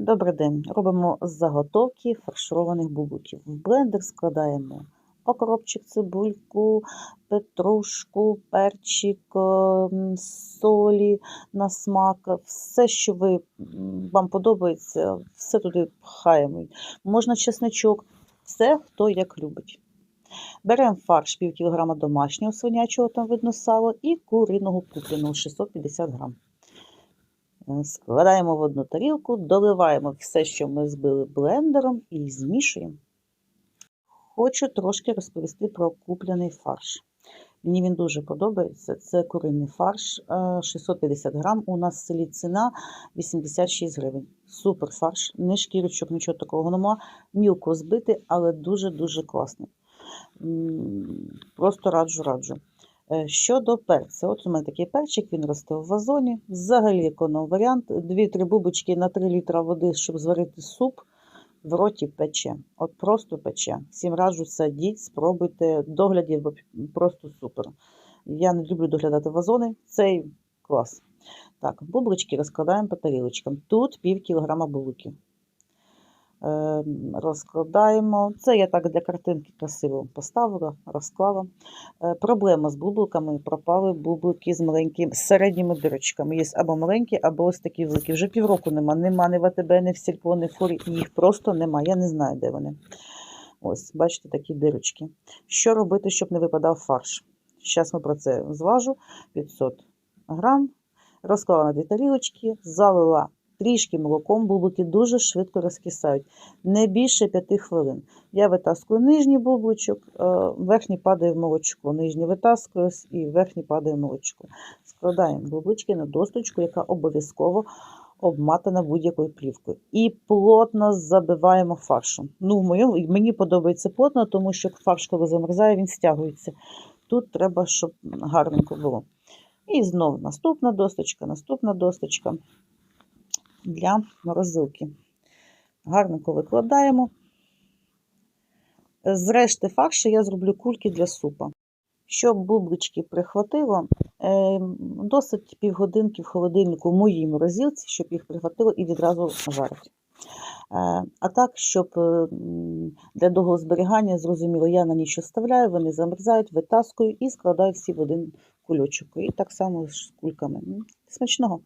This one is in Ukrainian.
Добрий день. Робимо заготовки фаршированих бубликів. В блендер складаємо окропчик, цибульку, петрушку, перчик, ем, солі на смак. Все, що ви, вам подобається, все туди пхаємо. Можна чесничок, все хто як любить. Беремо фарш пів кілограма домашнього свинячого, там видно сало, і куриного купленого 650 грам. Е, Складаємо в одну тарілку, доливаємо все, що ми збили блендером, і змішуємо. Хочу трошки розповісти про куплений фарш. Мені він дуже подобається. Це куриний фарш е, 650 грам. У нас в селі ціна 86 гривень. Супер фарш, не шкірочок, нічого такого нема. Мілко збитий, але дуже-дуже класний. Просто раджу, раджу. Е, Щодо перця, от у мене такий перчик, він росте в вазоні. Взагалі економ варіант. Дві-три бубочки на 3 літра води, щоб зварити суп, в роті пече. От просто пече. Всім раджу садіть, спробуйте. Доглядів просто супер. Я не люблю доглядати вазони. Цей клас. Так, бублички розкладаємо по тарілочкам. Тут пів кілограма бубликів. Е, розкладаємо. Це я так для картинки красиво поставила, розклала. Е, Проблема з бубликами пропали бублики з маленькими з середніми дирочками. Є або маленькі, або ось такі великі. Вже півроку нема. Нема ні в АТБ, ні в Сільпо, ні в Форі. Їх просто нема. Я не знаю, де вони. Ось, бачите, такі дирочки. Що робити, щоб не випадав фарш? Зараз ми про це зважу. 500 грам. Розклала на дві тарілочки, залила трішки молоком, бублики дуже швидко розкисають. Не більше 5 хвилин. Я витаскую нижній бубличок, е, верхній падає в молочко. Нижній витаскую і верхній падає в молочко. Складаємо бублички на досточку, яка обов'язково обматана будь-якою плівкою. І плотно забиваємо фаршем. Ну, в моєму, мені подобається плотно, тому що фарш, коли замерзає, він стягується. Тут треба, щоб гарненько було. І знову наступна досточка, наступна досточка для морозилки. Гарненько викладаємо. З решти фаршу я зроблю кульки для супа. Щоб бублички прихватило, е, досить півгодинки в холодильнику в моїй морозилці, щоб їх прихватило і відразу жарить. Е, А так, щоб е, для довгого зберігання, зрозуміло, я на ніч оставляю, вони замерзають, витаскую і складаю всі в один кульочок. І так само з кульками. Смачного!